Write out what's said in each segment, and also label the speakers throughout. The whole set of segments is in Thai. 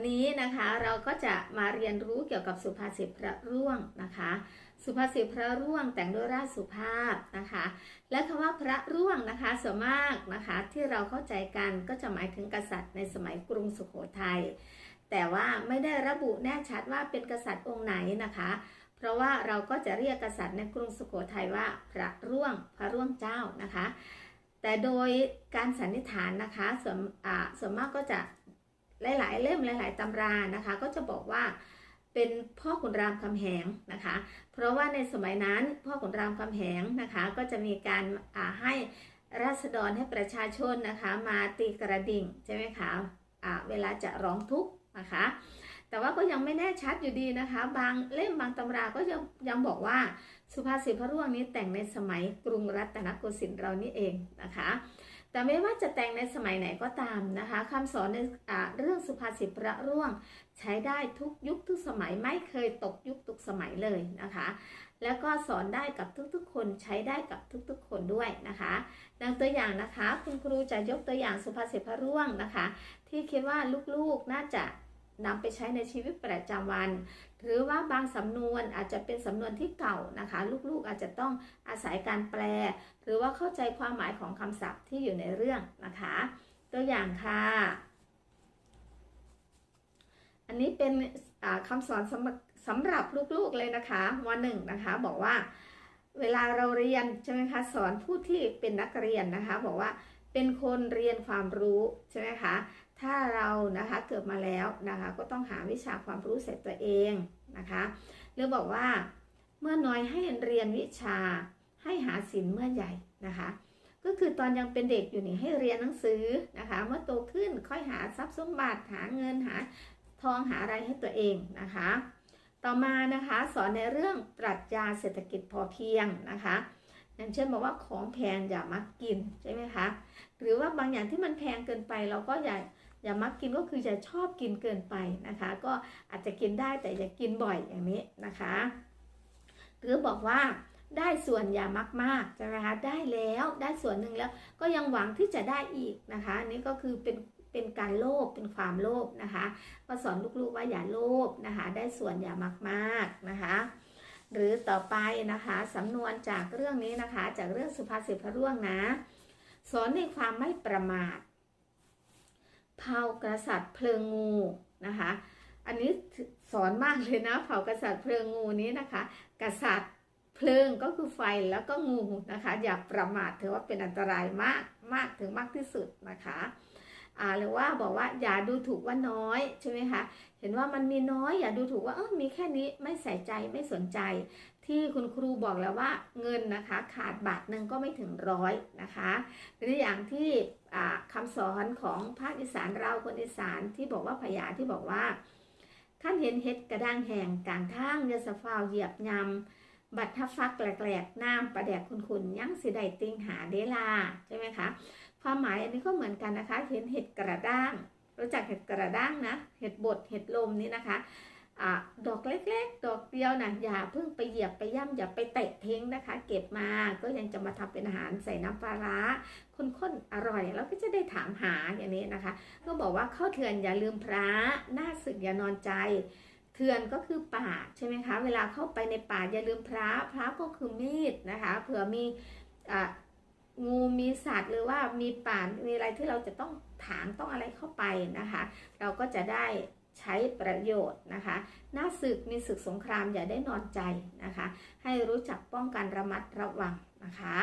Speaker 1: วันนี้นะคะเราก็จะมาเรียนรู้เกี่ยวกับสุภาษิตพระร่วงนะคะ สุภาษิตพระร่วงแต่งด้วยราชสุภาพนะคะ และคำว่าพระร่วงนะคะส่วนมากนะคะที่เราเข้าใจกันก็จะหมายถึงกษัตริย์ในสมัยกรุงสุโขทัยแต่ว่าไม่ได้ระบุแน่ชัดว่าเป็นกษัตริย์องค์ไหนนะคะ เพราะว่าเราก็จะเรียกกษัตริย์ในกรุงสุโขทัยว่าพระร่วงพระร่วงเจ้านะคะแต่โดยการสันนิษฐานนะคะส่วนส่วนมากก็จะ หลาย ๆ เล่มหลาย ๆตำรานะคะ ก็จะบอกว่าเป็นพ่อขุนรามคำแหงนะคะ เพราะว่าในสมัยนั้นพ่อขุนรามคำแหงนะคะ ก็จะมีการาให้ราษฎรให้ประชาชนนะคะมาตีกระดิ่งใช่ไหมคะเวลาจะร้องทุกข์นะคะ แต่ว่าก็ยังไม่แน่ชัดอยู่ดีนะคะ บางเล่มบางตำราก็ยังยังบอกว่าสุภาษิตพระร่วงนี้แต่งในสมัยกรุงรัตนโกสินทร์เรานี่เองนะคะ แต่ไม่ว่าจะแต่งในสมัยไหนก็ตามนะคะคำสอนในเรื่องสุภาษิตพระร่วง ใช้ได้ทุกยุคทุกสมัยไม่เคยตกยุคทุกสมัยเลยนะคะ แล้วก็สอนได้กับทุกๆ คนใช้ได้กับทุกๆ คนด้วยนะคะดังตัวอย่างนะคะ คุณครูจะยกตัวอย่างสุภาษิตพระร่วงนะคะ ที่คิดว่าลูกๆน่าจะนำไปใช้ในชีวิตประจำวัน หรือว่าบางสำนวนอาจจะเป็นสำนวนที่เก่านะคะ ลูกๆอาจจะต้องอาศัยการแปล หรือว่าเข้าใจความหมายของคำศัพท์ที่อยู่ในเรื่องนะคะ ตัวอย่างค่ะ อันนี้เป็นคำสอนสำสำหรับลูกๆเลยนะคะวันหนึ่งนะคะบอกว่าเวลาเราเรียนใช่ไหมคะสอนผู้ที่เป็นนักเรียนนะคะ บอกว่าเป็นคนเรียนความรู้ใช่ไหมคะ ถ้าเรานะคะเกิดมาแล้วนะคะก็ต้องหาวิชาความรู้ใส่ตัวเองนะคะหรือบอกว่าเมื่อน้อยให้เรียนวิชาให้หาสินเมื่อใหญ่นะคะ ก็คือตอนยังเป็นเด็กอยู่นี่ให้เรียนหนังสือนะคะ เมื่อโตขึ้นค่อยหาทรัพย์สมบัติหาเงินหาทองหาอะไรให้ตัวเองนะคะ ต่อมานะคะสอนในเรื่องปรัชญาเศรษฐกิจพอเพียงนะคะอย่างเช่นบอกว่าของแพงอย่ามักกินใช่ไหมคะ หรือว่าบางอย่างที่มันแพงเกินไปเราก็อย่า อย่ามักกินก็คืออย่าชอบกินเกินไปนะคะ ก็อาจจะกินได้แต่อย่ากินบ่อยอย่างนี้นะคะหรือบอกว่าได้ส่วนอย่ามักมากใช่ไหมคะได้แล้วได้ส่วนหนึ่งแล้วก็ยังหวังที่จะได้อีกนะคะอันนี่ก็คือเป็นเป็นการโลภเป็นความโลภนะคะก็สอนลูกๆว่าอย่าโลภนะคะ ได้ส่วนอย่ามักมากนะคะ หรือต่อไปนะคะสำนวนจากเรื่องนี้นะคะ จากเรื่องสุภาษิตพระร่วงนะ สอนในความไม่ประมาท เผากษัตริย์เพลิงงูนะคะ อันนี้สอนมากเลยนะเผากษัตริย์เพลิงงูนี้นะคะ กษัตริย์เพลิงก็คือไฟแล้วก็งูนะคะ อย่าประมาทถือว่าเป็นอันตรายมากมากถึงมากที่สุดนะคะ หรือว่าบอกว่าอย่าดูถูกว่าน้อยใช่ไหมคะเห็นว่ามันมีน้อยอย่าดูถูกว่าเออมีแค่นี้ไม่ใส่ใจไม่สนใจ ที่คุณครูบอกแล้วว่าเงินนะคะ ขาดบาทหนึ่งก็ไม่ถึงร้อยนะคะหรืออย่างที่อ่าคำสอนของภาคอีสานเราคนอีสานที่บอกว่าพยาที่บอกว่าท่านเห็นเห็ดกระด้างแห่งกลางทางเยสฟาวเหยียบยำบัตรทัฟักแหลกๆน้ำประแดกคุณคุณยังสิได้ติงหาเดลาใช่ไหมคะ ความหมายอันนี้ก็เหมือนกันนะคะ เห็นเห็ดกระด้าง รู้จักเห็ดกระด้างนะ เห็ดบด เห็ดลมนี่นะคะอะดอกเล็กๆ ดอกเดียวนะอย่าเพิ่งไปเหยียบไปย่ำอย่าไปเตะทิ้งนะคะ เก็บมาก็ยังจะมาทำเป็นอาหารใส่น้ำปลาร้าข้นๆอร่อย แล้วก็จะได้ถามหาอย่างนี้นะคะ ก็บอกว่าเข้าเถื่อนอย่าลืมพระหน้าศึกอย่านอนใจเถื่อนก็คือป่าใช่ไหมคะ เวลาเข้าไปในป่าอย่าลืมพระพระก็คือมีดนะคะ เผื่อมีอ งูมีสัตว์หรือว่ามีป่ามีอะไรที่เราจะต้องถางต้องอะไรเข้าไปนะคะ เราก็จะได้ใช้ประโยชน์นะคะ หน้าศึกมีศึกสงครามอย่าได้นอนใจนะคะ ให้รู้จักป้องกันระมัดระวังนะคะ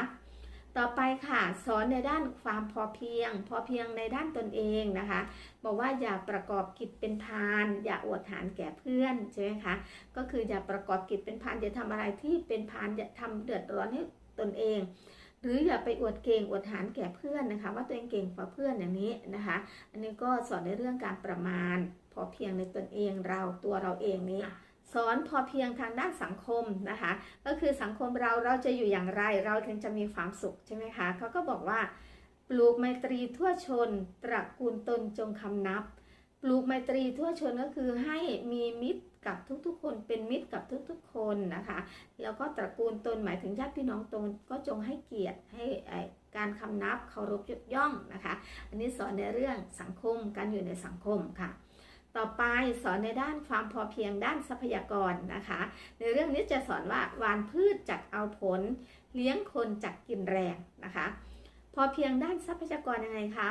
Speaker 1: ต่อไปค่ะ สอนในด้านความพอเพียง พอเพียงในด้านตนเองนะคะ บอกว่าอย่าประกอบกิจเป็นพาน อย่าอวดหารแก่เพื่อนใช่ไหมคะ ก็คืออย่าประกอบกิจเป็นพานอย่าทำอะไรที่เป็นพานอย่าทำเดือดร้อนให้ตนเอง หรืออย่าไปอวดเก่งอวดหารแก่เพื่อนนะคะ ว่าตัวเองเก่งกว่าเพื่อนอย่างนี้นะคะ อันนี้ก็สอนในเรื่องการประมาณ พอเพียงในตนเองเราตัวเราเองนี้สอนพอเพียงทางด้านสังคมนะคะ ก็คือสังคมเราเราจะอยู่อย่างไร เราถึงจะมีความสุขใช่ไหมคะเขาก็บอกว่า ปลูกไมตรีทั่วชน ตระกูลตนจงคำนับ ปลูกไมตรีทั่วชนก็คือให้มีมิตรกับทุกๆ คนเป็นมิตรกับทุกๆ คนนะคะ แล้วก็ตระกูลตนหมายถึงญาติพี่น้องตนก็จงให้เกียรติให้การคำนับเคารพยกย่องนะคะ อันนี้สอนในเรื่องสังคมการอยู่ในสังคมค่ะ ต่อไปสอนในด้านความพอเพียงด้านทรัพยากรนะคะ ในเรื่องนี้จะสอนว่าหวานพืชจากเอาผล เลี้ยงคนจากกินแรงนะคะ พอเพียงด้านทรัพยากรยังไงคะ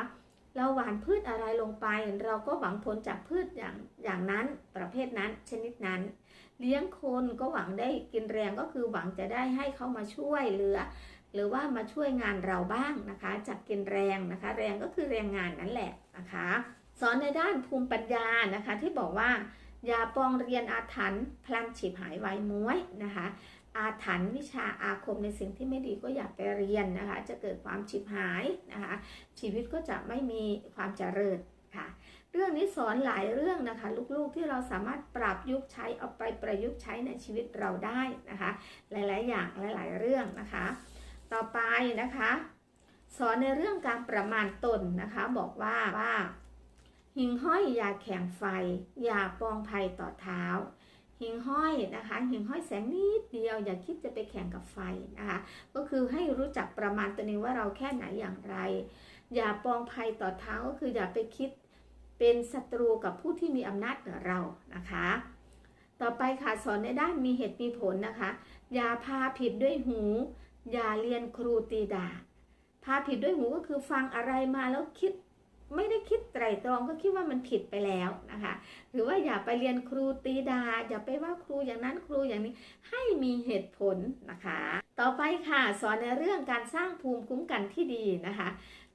Speaker 1: เราหว่านพืชอะไรลงไป เราก็หวังผลจากพืชอย่างอย่างนั้นประเภทนั้นชนิดนั้น เลี้ยงคนก็หวังได้กินแรงก็คือหวังจะได้ให้เขามาช่วยเหลือ หรือว่ามาช่วยงานเราบ้างนะคะจากกินแรงนะคะ แรงก็คือแรงงานนั่นแหละนะคะสอนในด้านภูมิปัญญานะคะที่บอกว่า อย่าปองเรียนอาถรรพ์พลันฉิบหายไวม้วยนะคะ อาถรรพ์วิชาอาคมในสิ่งที่ไม่ดีก็อย่าไปเรียนนะคะ จะเกิดความฉิบหายนะคะ ชีวิตก็จะไม่มีความเจริญค่ะ เรื่องนี้สอนหลายเรื่องนะคะ ลูกๆที่เราสามารถปรับยุกใช้เอาไปประยุกต์ใช้ในชีวิตเราได้นะคะ หลายๆ อย่างหลาย ๆ เรื่องนะคะ ต่อไปนะคะ สอนในเรื่องการประมาณตนนะคะ บอกว่าว่าหิงห้อยอย่าแข่งไฟ อย่าปองภัยต่อเท้า หิงห้อยนะคะหิงห้อยแสงนิดเดียวอย่าคิดจะไปแข่งกับไฟนะคะก็คือให้รู้จักประมาณตัวเองว่าเราแค่ไหนอย่างไร อย่าปองภัยต่อเท้าก็คืออย่าไปคิดเป็นศัตรูกับผู้ที่มีอำนาจเหนือเรานะคะ ต่อไปค่ะสอนในด้านมีเหตุมีผลนะคะ อย่าพาผิดด้วยหู อย่าเรียนครูตีด่าพาผิดด้วยหูก็คือฟังอะไรมาแล้วคิด ไม่ได้คิดไตรตรองก็คิดว่ามันผิดไปแล้วนะคะ หรือว่าอย่าไปเรียนครูตีดา อย่าไปว่าครูอย่างนั้นครูอย่างนี้ให้มีเหตุผลนะคะ ต่อไปค่ะ สอนในเรื่องการสร้างภูมิคุ้มกันที่ดีนะคะ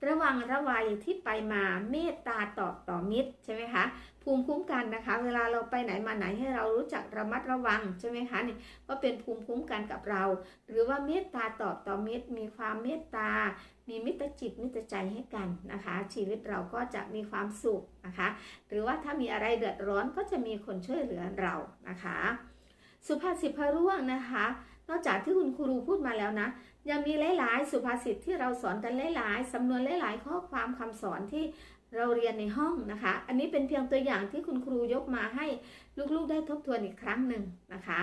Speaker 1: ระวังระวัยที่ไปมาเมตตาตอบต่อมิตรใช่ไหมคะ ภูมิคุ้มกันนะคะ เวลาเราไปไหนมาไหนให้เรารู้จักระมัดระวังใช่ไหมคะนี่ก็เป็นภูมิคุ้มกันกับเรา หรือว่าเมตตาตอบต่อเมตมีความเมตตา มีมิตรจิตมิตรใจให้กันนะคะ ชีวิตเราก็จะมีความสุขนะคะ หรือว่าถ้ามีอะไรเดือดร้อนก็จะมีคนช่วยเหลือเรานะคะ สุภาษิตพระร่วงนะคะ นอกจากที่คุณครูพูดมาแล้วนะยังมีหลาย ๆ สุภาษิตที่เราสอนกันหลาย ๆ สำนวนหลาย ๆ ข้อความคำสอนที่ เราเรียนในห้องนะคะ อันนี้เป็นเพียงตัวอย่างที่คุณครูยกมาให้ลูกๆได้ทบทวนอีกครั้งหนึ่งนะคะ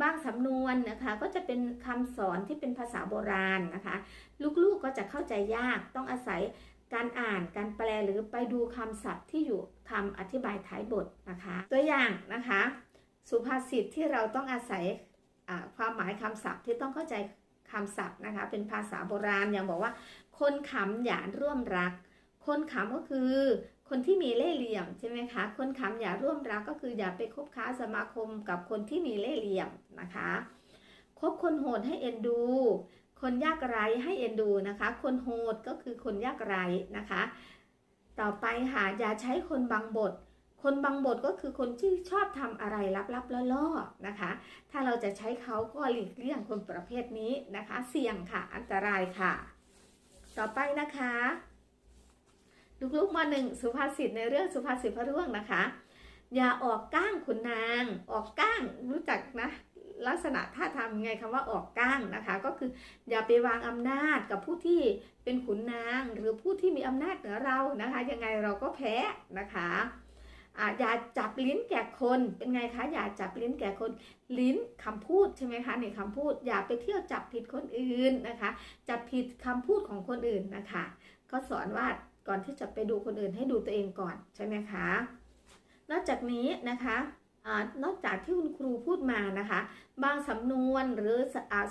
Speaker 1: บางสำนวนนะคะก็จะเป็นคำสอนที่เป็นภาษาโบราณนะคะ ลูกๆก็จะเข้าใจยากต้องอาศัยการอ่านการแปลหรือไปดูคำศัพท์ที่อยู่คำอธิบายท้ายบทนะคะ ตัวอย่างนะคะ สุภาษิตที่เราต้องอาศัยความหมายคำศัพท์ที่ต้องเข้าใจคำศัพท์นะคะ เป็นภาษาโบราณอย่างบอกว่า คนขำอย่าร่วมรัก คนขำก็คือคนที่มีเล่ห์เหลี่ยมใช่ไหมคะ คนขำอย่าร่วมรักก็คืออย่าไปคบค้าสมาคมกับคนที่มีเล่ห์เหลี่ยมนะคะคบคนโหดให้เอ็นดู คนยากไร้ให้เอ็นดูนะคะ คนโหดก็คือคนยากไร้นะคะ ต่อไปค่ะอย่าใช้คนบางบท คนบางบทก็คือคนที่ชอบทำอะไรลับๆล่อๆนะคะ ถ้าเราจะใช้เขาก็หลีกเลี่ยงคนประเภทนี้นะคะ เสี่ยงค่ะอันตรายค่ะ ต่อไปนะคะ ลูกๆมาหนึ่งสุภาษิตในเรื่องสุภาษิตพระร่วงนะคะ อย่าออกก้างขุนนาง ออกก้างรู้จักนะลักษณะท่าทางไงคำว่าออกก้างนะคะ ก็คืออย่าไปวางอำนาจกับผู้ที่เป็นขุนนาง หรือผู้ที่มีอำนาจเหนือเรานะคะ ยังไงเราก็แพ้นะคะอ่าอย่าจับลิ้นแก่คนเป็นไงคะอย่าจับลิ้นแก่คนลิ้นคำพูดใช่ไหมคะในคำพูด อย่าไปเที่ยวจับผิดคนอื่นนะคะ จับผิดคำพูดของคนอื่นนะคะ ก็สอนว่า ก่อนที่จะไปดูคนอื่นให้ดูตัวเองก่อนใช่ไหมคะ นอกจากนี้นะคะนอกจากที่คุณครูพูดมานะคะ บางสำนวนหรือ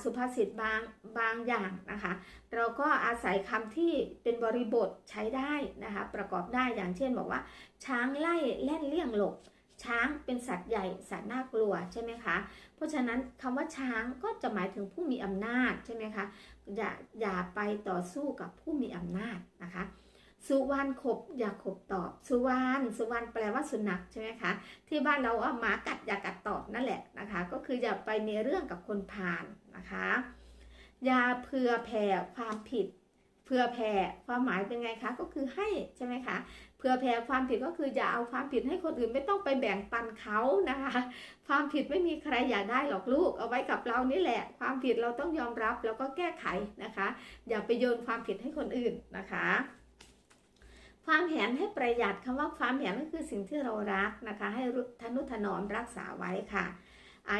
Speaker 1: สุภาษิตบางบางอย่างนะคะ เราก็อาศัยคำที่เป็นบริบทใช้ได้นะคะ ประกอบได้อย่างเช่นบอกว่า ช้างไล่แล่นเลี่ยงหลบ ช้างเป็นสัตว์ใหญ่สัตว์น่ากลัวใช่ไหมคะเพราะฉะนั้นคำว่าช้างก็จะหมายถึงผู้มีอำนาจใช่ไหมคะอย่าอย่าไปต่อสู้กับผู้มีอำนาจนะคะ สุวรรณขบอย่าขบตอบ สุวรรณสุวรรณแปลว่าสุนัขใช่ไหมคะ ที่บ้านเราเอาหมากัดอย่ากัดตอบนั่นแหละนะคะ ก็คืออย่าไปมีเรื่องกับคนผ่านนะคะอย่าเผื่อแผ่ความผิดเผื่อแผ่ความหมายเป็นไงคะก็คือให้ใช่ไหมคะเผื่อแผ่ความผิดก็คืออย่าเอาความผิดให้คนอื่นไม่ต้องไปแบ่งปันเขานะคะ ความผิดไม่มีใครอยากได้หรอกลูก เอาไว้กับเรานี่แหละ ความผิดเราต้องยอมรับแล้วก็แก้ไขนะคะ อย่าไปโยนความผิดให้คนอื่นนะคะ ความแหนให้ประหยัดคำว่าความแหนก็คือสิ่งที่เรารักนะคะ ให้ทนุถนอมรักษาไว้ค่ะ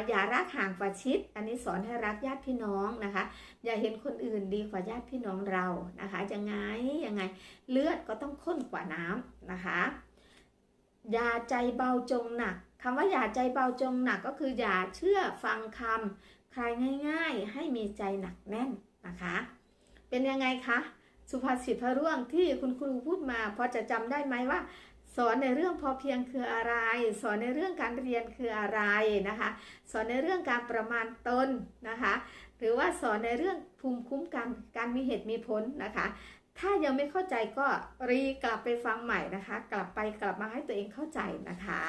Speaker 1: อย่ารักห่างกว่าชิด อันนี้สอนให้รักญาติพี่น้องนะคะ อย่าเห็นคนอื่นดีกว่าญาติพี่น้องเรานะคะยังไงยังไงเลือดก็ต้องข้นกว่าน้ำนะคะอย่าใจเบาจงหนักคำว่าอย่าใจเบาจงหนักก็คืออย่าเชื่อฟังคำใครง่าย ๆ ให้มีใจหนักแน่นนะคะ เป็นยังไงคะ สุภาษิตพระร่วงที่คุณครูพูดมาพอจะจำได้ไหมว่า สอนในเรื่องพอเพียงคืออะไร สอนในเรื่องการเรียนคืออะไรนะคะ สอนในเรื่องการประมาณตนนะคะ หรือว่าสอนในเรื่องภูมิคุ้มกันการมีเหตุมีผลนะคะ ถ้ายังไม่เข้าใจก็รีกลับไปฟังใหม่นะคะ กลับไปกลับมาให้ตัวเองเข้าใจนะคะ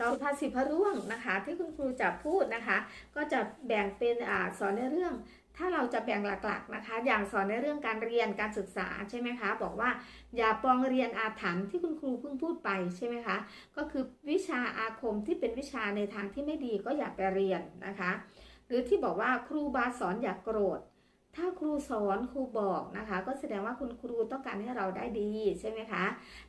Speaker 1: ต่อภาษีพระร่วงนะคะ ที่คุณครูจะพูดนะคะ ก็จะแบ่งเป็นอสอนในเรื่อง ถ้าเราจะแบ่งหลักๆนะคะ อย่างสอนในเรื่องการเรียนการศึกษาใช่ไหมคะ บอกว่าอย่าปองเรียนอาถรรพ์ที่คุณครูเพิ่งพูดไปใช่ไหมคะ ก็คือวิชาอาคมที่เป็นวิชาในทางที่ไม่ดีก็อย่าไปเรียนนะคะ หรือที่บอกว่าครูบาสอนอย่ากโกรธ ถ้าครูสอนครูบอกนะคะ ก็แสดงว่าคุณครูต้องการให้เราได้ดีใช่ไหมคะ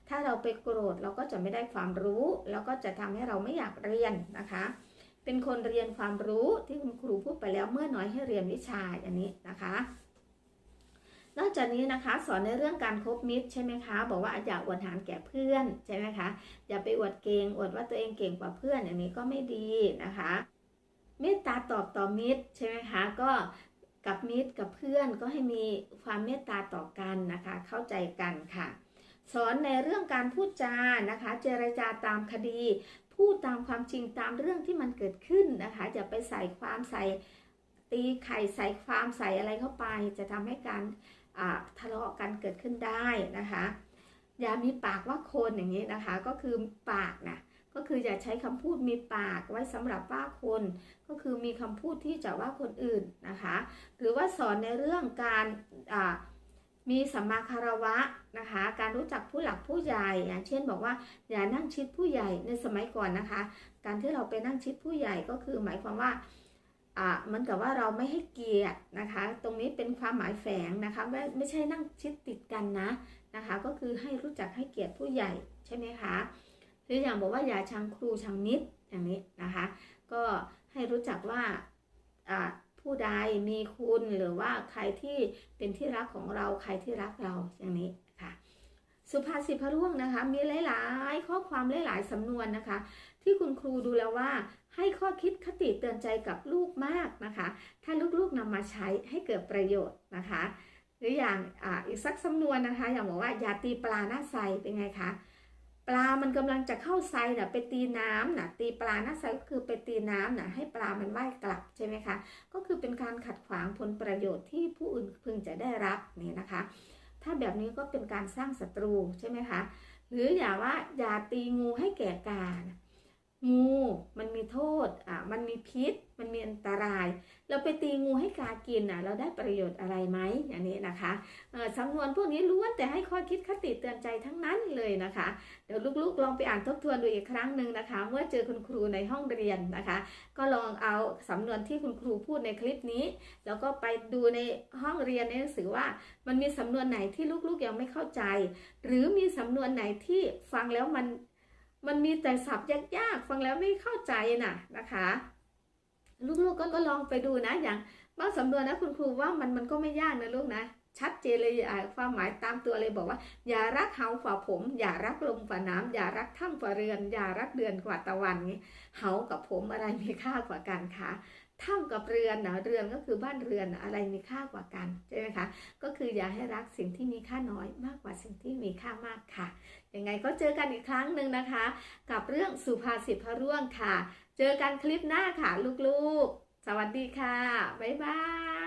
Speaker 1: ถ้าเราไปโกรธเราก็จะไม่ได้ความรู้ แล้วก็จะทำให้เราไม่อยากเรียนนะคะ เป็นคนเรียนความรู้ที่คุณครูพูดไปแล้วเมื่อน้อยให้เรียนวิชาอย่างนี้นะคะ นอกจากนี้นะคะสอนในเรื่องการคบมิตรใช่ไหมคะ บอกว่าอย่าอวดหารแก่เพื่อนใช่ไหมคะอย่าไปอวดเก่งอวดว่าตัวเองเก่งกว่าเพื่อนอย่างนี้ก็ไม่ดีนะคะเมตตาตอบต่อมิตรใช่ไหมคะก็กับมิตรกับเพื่อนก็ให้มีความเมตตาต่อกันนะคะ เข้าใจกันค่ะ สอนในเรื่องการพูดจานะคะ เจรจาตามคดี พูดตามความจริงตามเรื่องที่มันเกิดขึ้นนะคะอย่าไปใส่ความใส่ตีไข่ใส่ความใส่อะไรเข้าไป จะทำให้การทะเลาะกันเกิดขึ้นได้นะคะ อย่ามีปากว่าคนอย่างนี้นะคะ ก็คือปากนะก็คืออย่าใช้คำพูดมีปากไว้สำหรับว่าคน ก็คือมีคำพูดที่จะว่าคนอื่นนะคะ หรือว่าสอนในเรื่องการ มีสัมมาคารวะนะคะ การรู้จักผู้หลักผู้ใหญ่อย่างเช่นบอกว่าอย่านั่งชิดผู้ใหญ่ในสมัยก่อนนะคะ การที่เราไปนั่งชิดผู้ใหญ่ก็คือหมายความว่าอ่ามันกับว่าเราไม่ให้เกียรตินะคะ ตรงนี้เป็นความหมายแฝงนะคะไม่ไม่ใช่นั่งชิดติดกันนะนะคะ ก็คือให้รู้จักให้เกียรติผู้ใหญ่ใช่ไหมคะหรืออย่างบอกว่าอย่าชังครูชังมิตรอย่างนี้นะคะ ก็ให้รู้จักว่าอ่า ผู้ใดมีคุณหรือว่าใครที่เป็นที่รักของเราใครที่รักเราอย่างนี้ค่ะ สุภาษิตพระร่วงนะคะ มีหลายๆ ข้อความหลายๆสำนวนนะคะ ที่คุณครูดูแล้วว่าให้ข้อคิดคติเตือนใจกับลูกมากนะคะ ถ้าลูกๆนำมาใช้ให้เกิดประโยชน์นะคะ หรืออย่างออีกสักสำนวนนะคะ อย่างบอกว่าอย่าตีปลาหน้าใสเป็นไงคะ ปลามันกำลังจะเข้าไซน่ะไปตีน้ำน่ะตีปลาหน้าไซก็คือไปตีน้ำน่ะให้ปลามันว่ายกลับใช่ไหมคะก็คือเป็นการขัดขวางผลประโยชน์ที่ผู้อื่นพึงจะได้รับนี่นะคะ ถ้าแบบนี้ก็เป็นการสร้างศัตรูใช่ไหมคะหรืออย่าว่าอย่าตีงูให้แก่กา งูมันมีโทษอะมันมีพิษ มันมีอันตราย เราไปตีงูให้กากินอะ เราได้ประโยชน์อะไรไหมอย่างนี้นะคะสำนวนพวกนี้ล้วนแต่ให้ข้อคิดคติเตือนใจทั้งนั้นเลยนะคะ เดี๋ยวลูกๆ ลองไปอ่านทบทวนดูอีกครั้งหนึ่งนะคะ เมื่อเจอคุณครูในห้องเรียนนะคะ ก็ลองเอาสำนวนที่คุณครูพูดในคลิปนี้ แล้วก็ไปดูในห้องเรียนในหนังสือว่า มันมีสำนวนไหนที่ลูกๆยังไม่เข้าใจ หรือมีสำนวนไหนที่ฟังแล้วมัน มันมีแต่ศัพท์ยากๆฟังแล้วไม่เข้าใจน่ะนะคะลูกๆก็ลองไปดูนะอย่างบางสำนวนนะคุณครูว่ามันมันก็ไม่ยากนะลูกนะชัดเจนเลยความหมายตามตัวเลยบอกว่า อย่ารักเฮาฝ่าผม อย่ารักลมฝ่าน้ำอย่ารักถ้ำฝ่าเรือน อย่ารักเดือนกว่าตะวันนี้เฮากับผมอะไรมีค่ากว่ากันคะ ถ้ำกับเรือนนะเรือนก็คือบ้านเรือนอะไรมีค่ากว่ากันใช่ไหมคะก็คืออย่าให้รักสิ่งที่มีค่าน้อยมากกว่าสิ่งที่มีค่ามากค่ะยังไงก็เจอกันอีกครั้งหนึ่งนะคะ กับเรื่องสุภาษิตพระร่วงค่ะ เจอกันคลิปหน้าค่ะลูกๆ สวัสดีค่ะบ๊ายบาย